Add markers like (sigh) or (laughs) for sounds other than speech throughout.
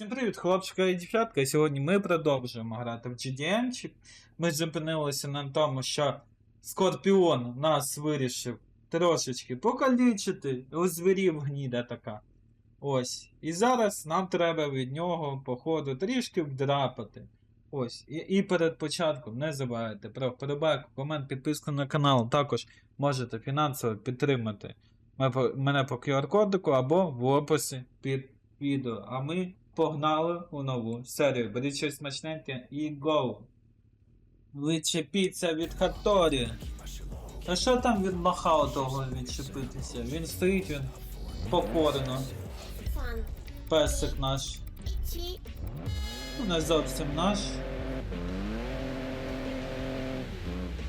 Всім привіт, хлопчика і дівчатка. Сьогодні ми продовжуємо грати в GDM. Ми зупинилися на тому, що Скорпіон нас вирішив трошечки покалічити, озвірів гніда така. Ось. І зараз нам треба від нього, походу, трішки вдрапати. Ось. І, і перед початком не забувайте про вподобайку, комент, підписку на канал. Також можете фінансово підтримати мене по QR-кодику або в описі під відео. А ми погнали у нову серію. Беріть щось смачненьке і go! Відчепіться від Хаторі. А що там від Махао того відчепитися? Він стоїть, він покорно. Песик наш. Ну, не зовсім наш.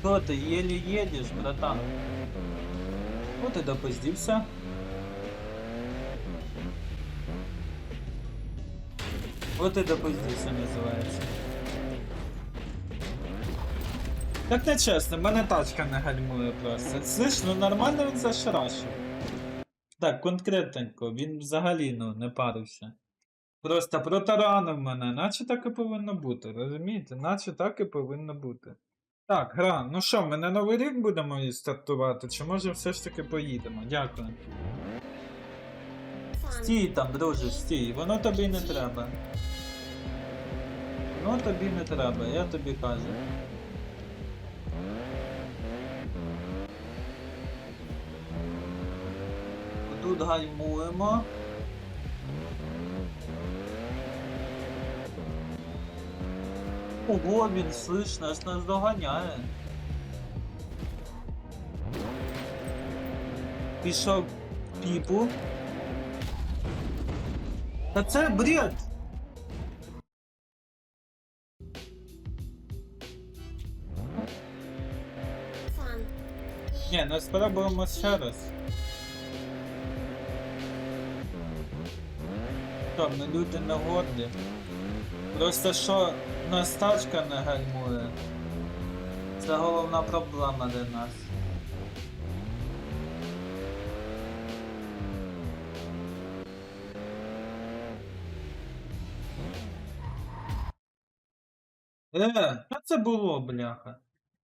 Що ти, єлі їдеш, братан? От і допиздівся. От і допиздівся називається. Так не чесно, мене тачка не гальмує просто. Слиш, ну нормально він зашарашив. Так, конкретненько, він взагалі ну, не парився. Просто протаранив мене, наче так і повинно бути, розумієте? Наче так і повинно бути. Так, гра, ну що, ми на новий рік будемо її стартувати, чи може все ж таки поїдемо? Дякую. Стій там, друже, стій, воно тобі не треба. Воно тобі не треба, я тобі кажу. Тут гальмуємо. Ого, він слышно, нас нас доганяє. Пішов піпу. Та це бред! Ні, ну спробуємо ще раз. Що, ми люди не горді. Просто що нас тачка не гальмує. Це головна проблема для нас. Е, що це було, бляха?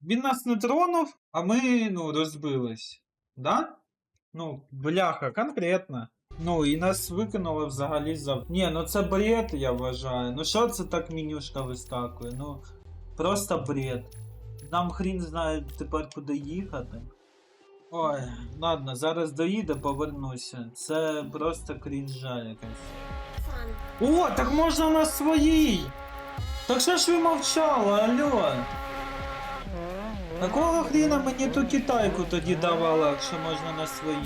Він нас не тронув, а ми, ну, розбились. Да? Ну, бляха, конкретно. Ну, і нас викинули взагалі за. Ні, ну це бред, я вважаю. Ну що це так менюшка вискакує? Ну, просто бред. Нам хрін знає тепер куди їхати. Ой, ладно, зараз доїду, повернуся. Це просто крінжа якась. О, так можна на своїй! Так що ж ви мовчали, алло? Какого хріна мені ту китайку тоді давала, якщо можна на своїй?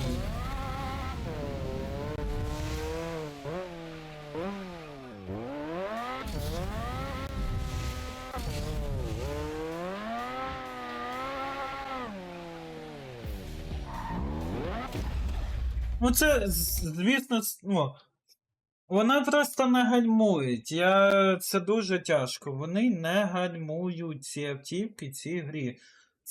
Ну це, звісно, ну, вони просто не гальмують. Я... Це дуже тяжко. Вони не гальмують ці автівки, ці грі.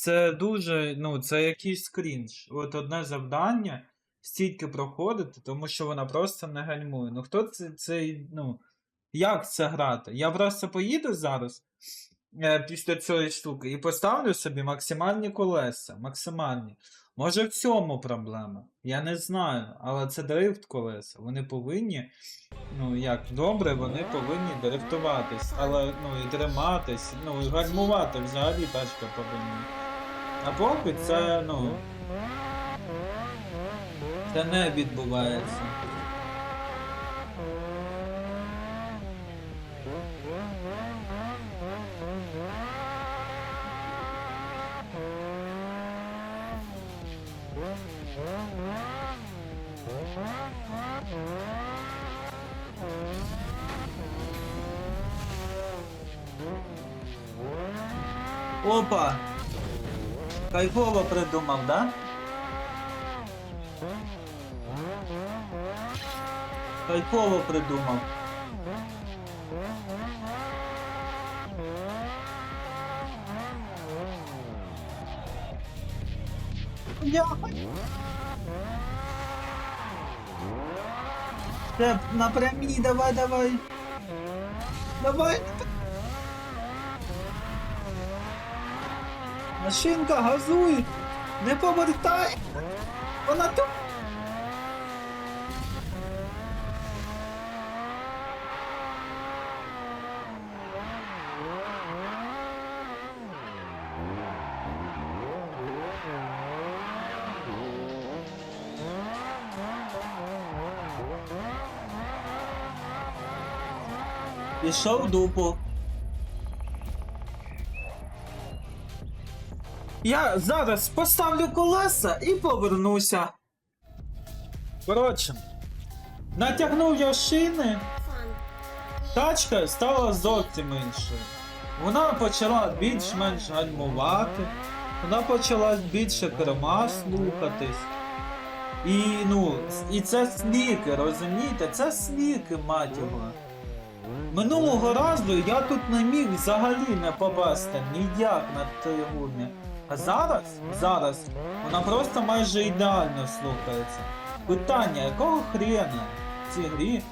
Це дуже, ну, це якийсь крінж. От одне завдання стільки проходити, тому що вона просто не гальмує. Ну хто це, це, ну, як це грати? Я просто поїду зараз е, після цієї штуки і поставлю собі максимальні колеса. Максимальні. Може в цьому проблема? Я не знаю, але це дрифт колеса. Вони повинні, ну як добре, вони повинні дрифтуватись, але ну і триматись, ну і гальмувати взагалі тачка повинна. А поки це, ну. Це не відбувається. Опа! Кайфово придумав, да? Кайфово придумав. Я... Степ, напрямі, давай, давай. Давай. Машинка, газуй! Не повертай! Вона тут! Пішов в Я зараз поставлю колеса і повернуся. Коротше, натягнув я шини, тачка стала зовсім іншою. Вона почала більш-менш гальмувати, вона почала більше керма слухатись. І ну, і це сліки, розумієте? Це сліки, мать його. Минулого разу я тут не міг взагалі не попасти ніяк на тій гумі. А зараз, зараз, вона просто майже ідеально слухається. Питання, якого хрена в цій грі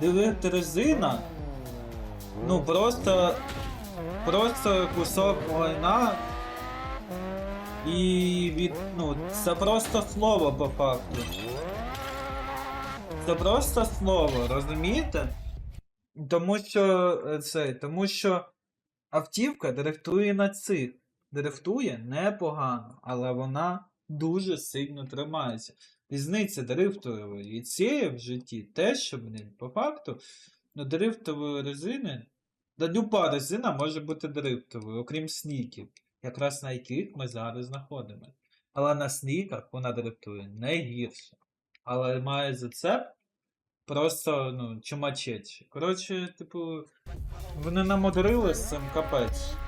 дивити резина? Ну просто. Просто кусок лайна. І від. ну, це просто слово по факту. Це просто слово, розумієте? Тому що е, це, тому що автівка дрифтує на цих. Дрифтує непогано, але вона дуже сильно тримається. Різниця дрифтової і цієї в житті те, що, блін, по факту, ну, дрифтової резини, да люба резина може бути дрифтовою, окрім сніків, якраз на яких ми зараз знаходимося. Але на сніках вона дрифтує не гірше. Але має зацеп просто, ну, чумачечі. Коротше, типу, вони намудрили з цим капець.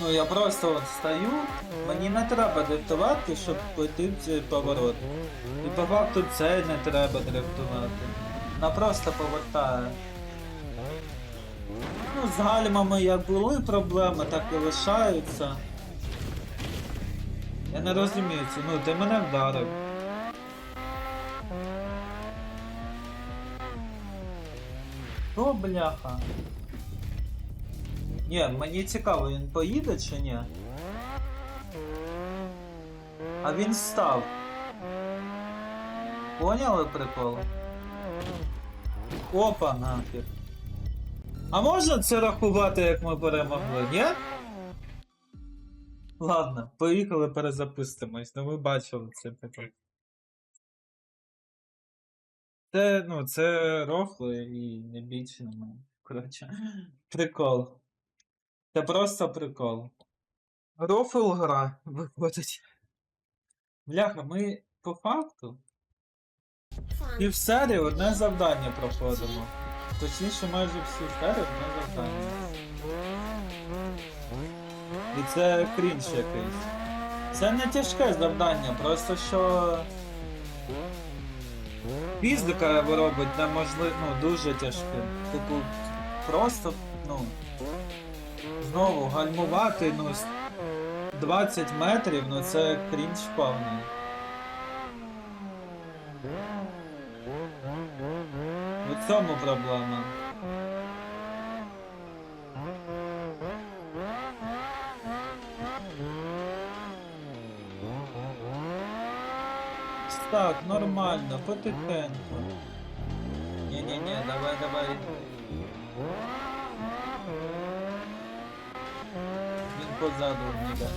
Ну я просто от стою, мені не треба дрифтувати, щоб пройти цей поворот. І по факту це не треба дрифтувати. Вона просто повертає. Ну, з гальмами як були проблеми, так і лишаються. Я не розумію це, ну ти мене вдарив. О, бляха. Ні, мені цікаво, він поїде чи ні? А він став. Поняли прикол? Опа, нафіг. А можна це рахувати, як ми перемогли, ні? Ладно, поїхали перезапустимось, ну ви бачили це типу. Це, ну, це рофли і не більше немає. Коротше, прикол. Це просто прикол. Рофл гра виходить. Бляха, ми по факту Fun. пів серії одне завдання проходимо. Точніше, майже всю серію одне завдання. І це крінж якийсь. Це не тяжке завдання, просто що. Фізика робить неможливо, ну, дуже тяжким. Типу, просто, ну. Знову гальмувати, ну, 20 метрів, ну це крінж повний. В цьому проблема. Так, нормально, потихеньку. Ні-ні-ні, давай, давай. Позаду ніде.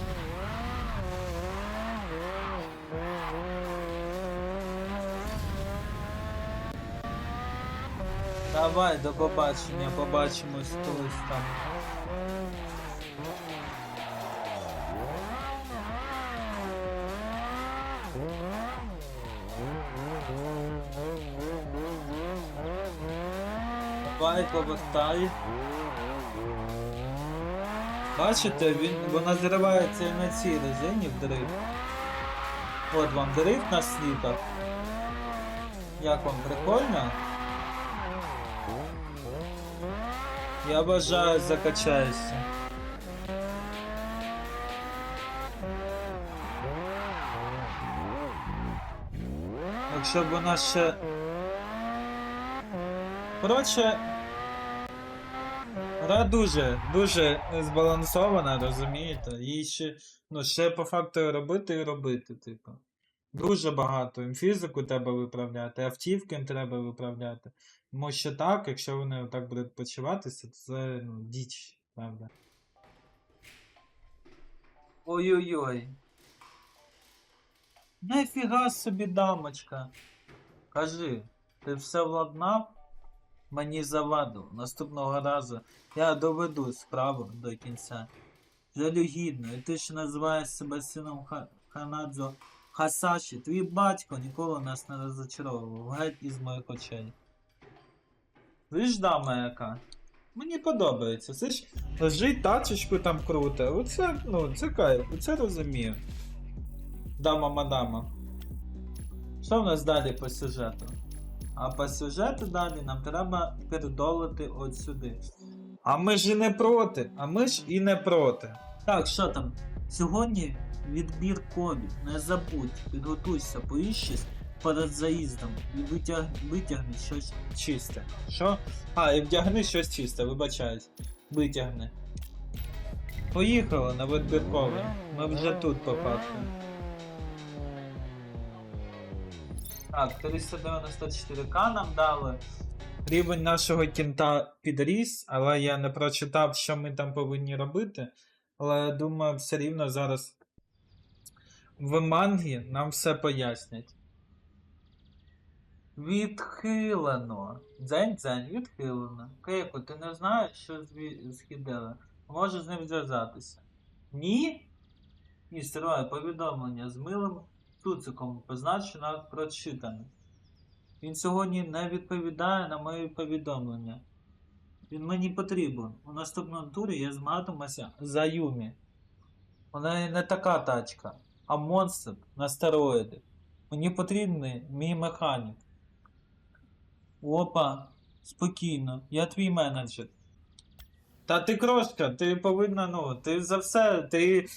Давай, до побачення, побачимось колись там. Давай, повертай. Бачите, він, вона зривається і на цій резині в дрифт. От вам дрифт на сліпах. Як вам прикольно? Я бажаю закачаюся. Якщо б вона ще Коротше, гра дуже, дуже збалансована, розумієте? І ще, ну, ще по факту робити і робити, типу. Дуже багато. Їм фізику треба виправляти, автівки їм треба виправляти. Тому що так, якщо вони отак будуть почуватися, то це ну, діч, правда. Ой-ой-ой. Нафіга собі дамочка. Кажи, ти все владнав? Мені завадив. Наступного разу я доведу справу до кінця. Жалюгідно, і ти ж називаєш себе сином Ха- Ханадзо Хасаші. Твій батько ніколи нас не розочаровував. Геть із моїх очей. Ви ж дама яка. Мені подобається. Це ж лежить тачечку там круто. Оце, ну, це кайф, оце розумію. Дама мадама. Що в нас далі по сюжету? А по сюжету далі нам треба передолити от сюди. А ми ж і не проти. А ми ж і не проти. Так, що там? Сьогодні відбір кодів. Не забудь, підготуйся, поїщись перед заїздом і витяг... витягни щось чисте. Що? А, і вдягни щось чисте, вибачаюсь. Витягни. Поїхали на відбірковий. Ми вже тут по Так, 394к нам дали. Рівень нашого кінта підріс, але я не прочитав, що ми там повинні робити. Але я думаю, все рівно зараз в мангі нам все пояснять. Відхилено. Дзень-дзень, відхилено. Кейко, ти не знаєш, що з, з Хідели? Може з ним зв'язатися. Ні? Ні, стриває повідомлення з милим цуциком, позначено прочитане. Він сьогодні не відповідає на мої повідомлення. Він мені потрібен. У наступному турі я змагатимуся за Юмі. Вона не така тачка, а монстр на стероїди. Мені потрібний мій механік. Опа, спокійно, я твій менеджер. Та ти крошка, ти повинна, ну, ти за все, ти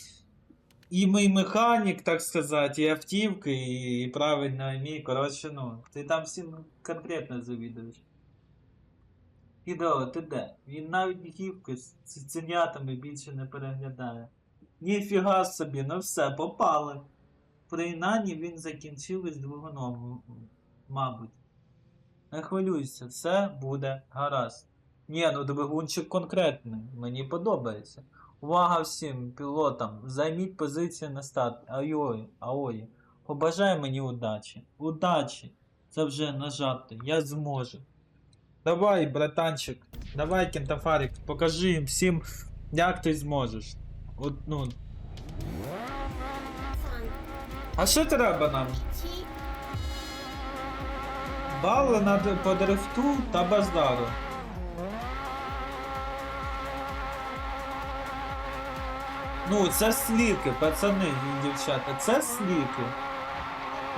і мій механік, так сказати, і автівки, і, і правильно, і мій, коротше, ну, ти там всім конкретно завідуєш. Ідео, ти де? Він навіть гівки з цуценятами більше не переглядає. Ніфіга собі, ну все, попали. Принаймні він закінчив із двигуном, мабуть. Не хвилюйся, все буде гаразд. Ні, ну двигунчик конкретний, мені подобається. Увага всім пілотам, займіть позицію на старт. Айой, аої. Побажай мені удачі. Удачі! Це вже нажати, я зможу. Давай, братанчик, давай, кентафарик, покажи їм всім, як ти зможеш. От, ну. А що треба нам? Бали на д- по дрифту та баздару. Ну, це сліки, пацани і дівчата, це сліки.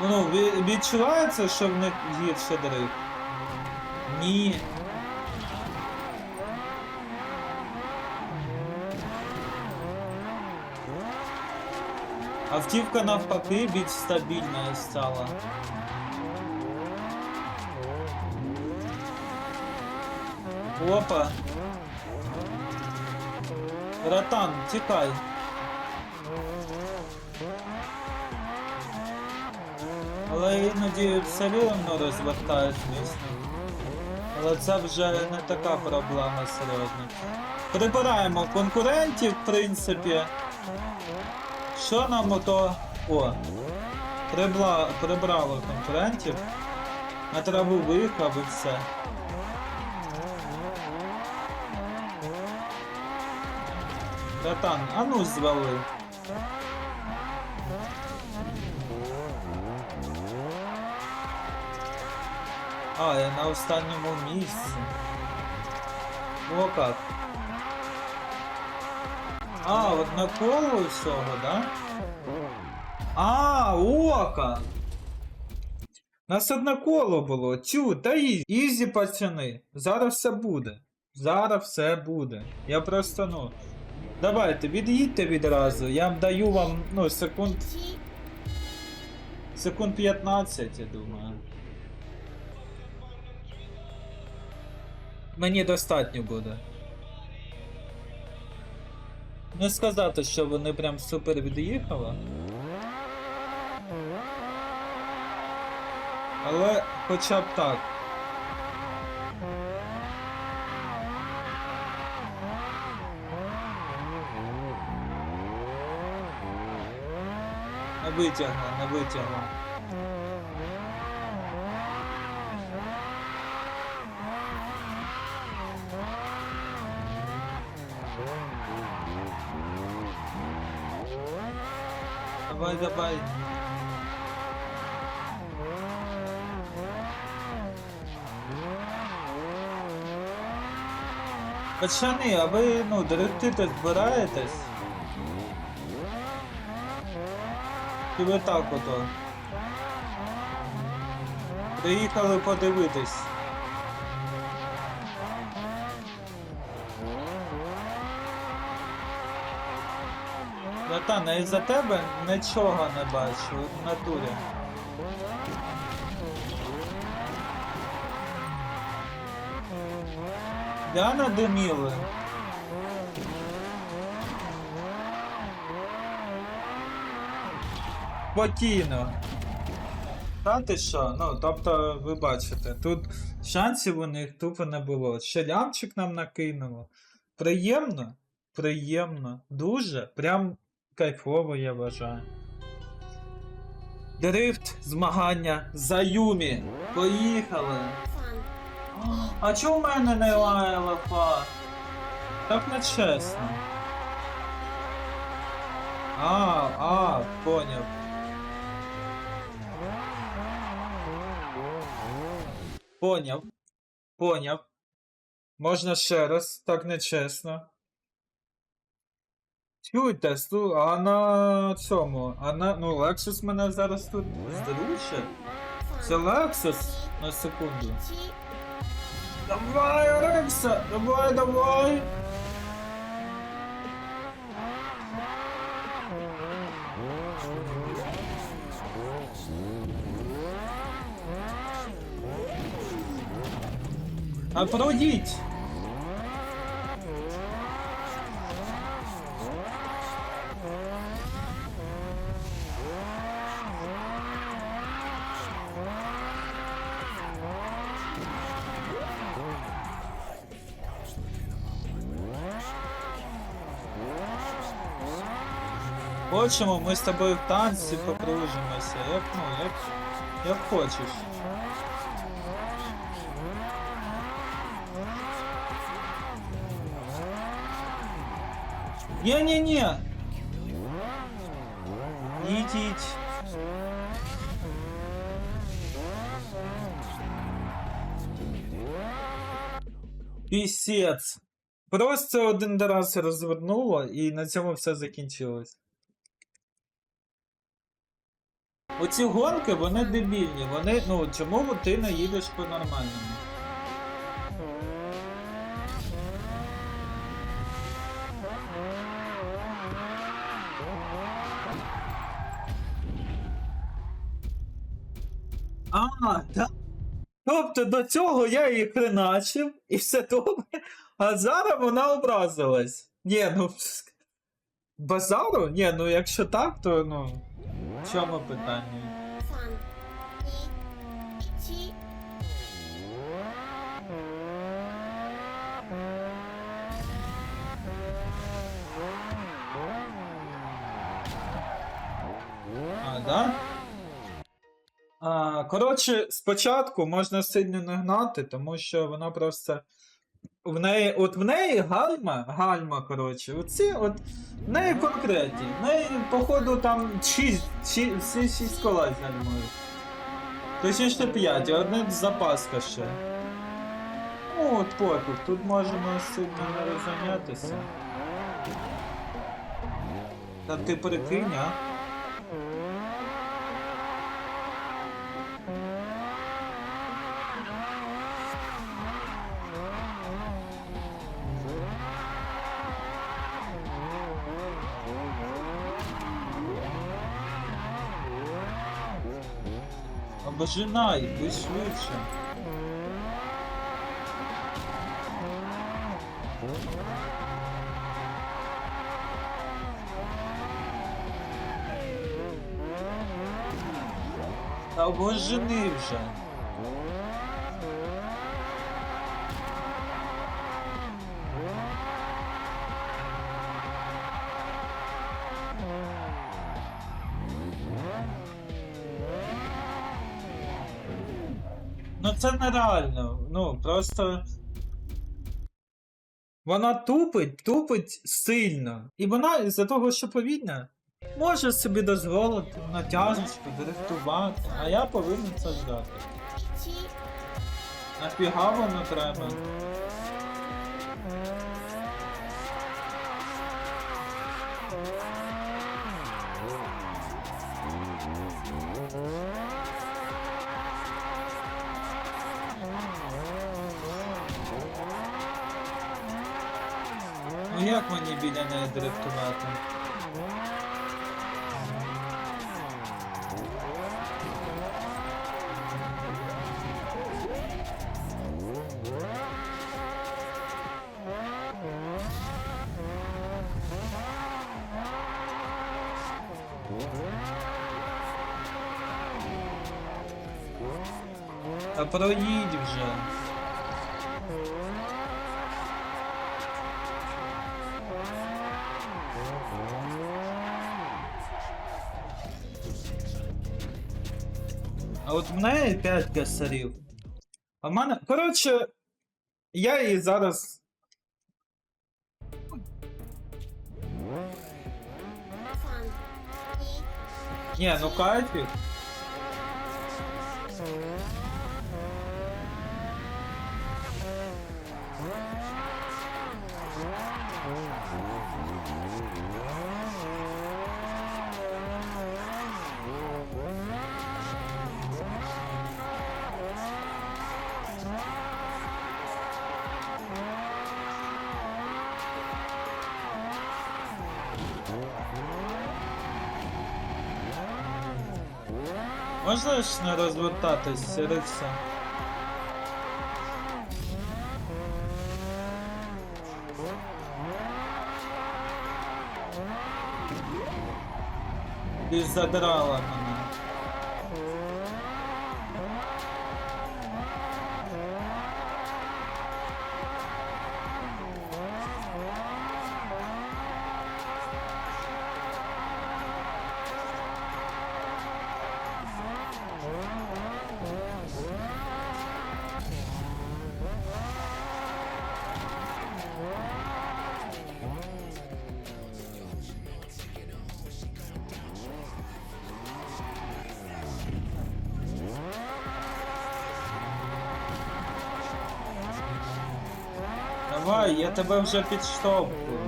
Ну, ві- відчувається, що в них гірше дрифт? Ні. Автівка навпаки більш стабільна стала. Опа. Братан, тікай. Але іноді все рівно розвертають, звісно. Але це вже не така проблема серйозна. Прибираємо конкурентів, в принципі. Що нам ото. О! Прибла... Прибрало конкурентів. На траву виїхав і все. Братан, а ну звали. А, я на останньому місці. О как. А, от на коло всього, да? А, ока! Нас одне коло було. Тю, та ізі. Ізі, пацани. Зараз все буде. Зараз все буде. Я просто, ну. Давайте, від'їдьте відразу. Я даю вам, ну, секунд. Секунд 15, я думаю. Мені достатньо буде. Не сказати, що вони прям супер від'їхали. Але хоча б так. Не витягла, не витягла. Давай, давай. Пацани, а ви, ну, директити збираєтесь? Чи ви так ото? Приїхали подивитись. Братан, я із-за тебе нічого не бачу в натурі. Діана Деміли. Спокійно. Ти що? Ну, тобто, ви бачите, тут шансів у них тупо не було. Ще лямчик нам накинуло. Приємно? Приємно. Дуже. Прям кайфово, я вважаю. Дрифт, змагання за Юмі. Поїхали. А чому в мене немає лафа? Так не чесно. А, а, поняв. Поняв. Поняв. Можна ще раз, так не чесно. Чуйте, слу- а на цьому, а на, ну, Lexus мене зараз тут здруче. Це Lexus, на секунду. Давай, Алекса, давай, давай. А пройдіть. Хочемо, ми з тобою в танці покружимося, як ну, як, як хочеш. Ні-ні-ні. Їдіть. Пісець. Просто один раз розвернуло і на цьому все закінчилось. Оці гонки, вони дебільні. Вони, ну, чому ти не їдеш по нормальному? А, так. Тобто до цього я її хреначив і все добре, а зараз вона образилась. Ні, ну. (laughs) Базару? Ні, ну якщо так, то ну. В чому питання? А, да? А, коротше, спочатку можна сильно не гнати, тому що вона просто. В неї, от в неї гальма, гальма, коротше, оці, от в неї конкретні. В неї, походу, там 6, 6, всі 6 колес гальмують. Точніше 5, а одне запаска ще. Ну, от пофіг, тут можемо сильно не розганятися. Та ти прикинь, а? Обожинай, будь швидше. Та обожени вже. Нереально. Ну, просто. Вона тупить, тупить сильно. І вона з-за того, що повільна, може собі дозволити натяжечку, директувати, а я повинен це ждати. Нафіга воно треба? як мені біля неї директувати? Та проїдь вже. Неї 5 косарів. А в мене. Коротше, я її зараз. Ні, ну кайфік. Можна ж не розвертатись, Рикса? Задрала мене. Давай, я тебе вже підштовхую.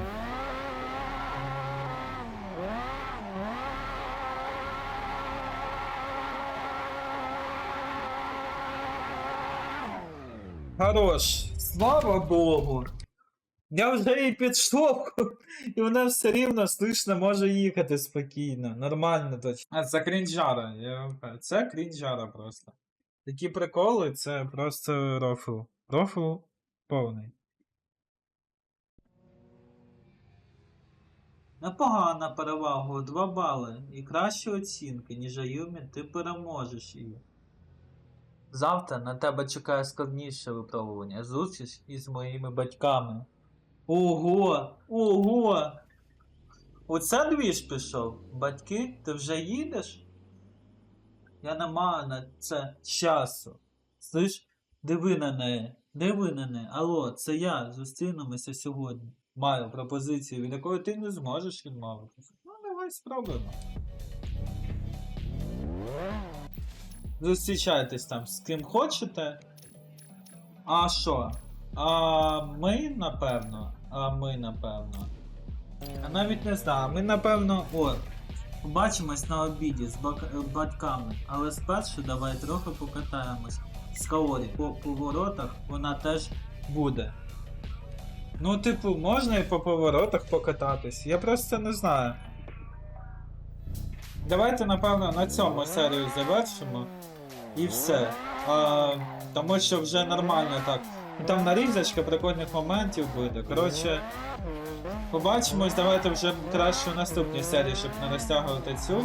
Хорош. Слава Богу. Я вже її підштовхую, і вона все рівно слышно може їхати спокійно. Нормально точно. А це крінжара. Я... Це крінжара просто. Такі приколи, це просто рофл. Рофл повний. Непогана перевага 2 бали і кращі оцінки, ніж Аюмі, ти переможеш її. Завтра на тебе чекає складніше випробування. Зустріч із моїми батьками. Ого! Ого! Оце двіж пішов. Батьки, ти вже їдеш? Я не маю на це часу. Слиш, диви на неї, диви на неї. Алло, це я. Зустрінемося сьогодні. Маю пропозицію, від якої ти не зможеш відмовитися. Ну, давай спробуємо. Зустрічайтесь там з ким хочете. А що? А ми, напевно. А ми, напевно. А навіть не знаю, ми напевно. О, побачимось на обіді з батьками. Але спершу давай трохи покатаємось. З Каорі по поворотах вона теж буде. Ну, типу, можна і по поворотах покататись. Я просто не знаю. Давайте, напевно, на цьому серію завершимо. І все. А, тому що вже нормально так Ну, Там нарізочка прикольних моментів буде. Коротше, побачимось, давайте вже краще у наступній серії, щоб не розтягувати цю.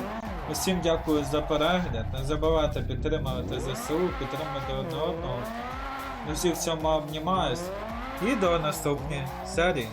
Усім дякую за перегляд. Не забувайте підтримувати ЗСУ, підтримувати одне одного. Усіх в цьому обнімаюсь. І до наступної серії.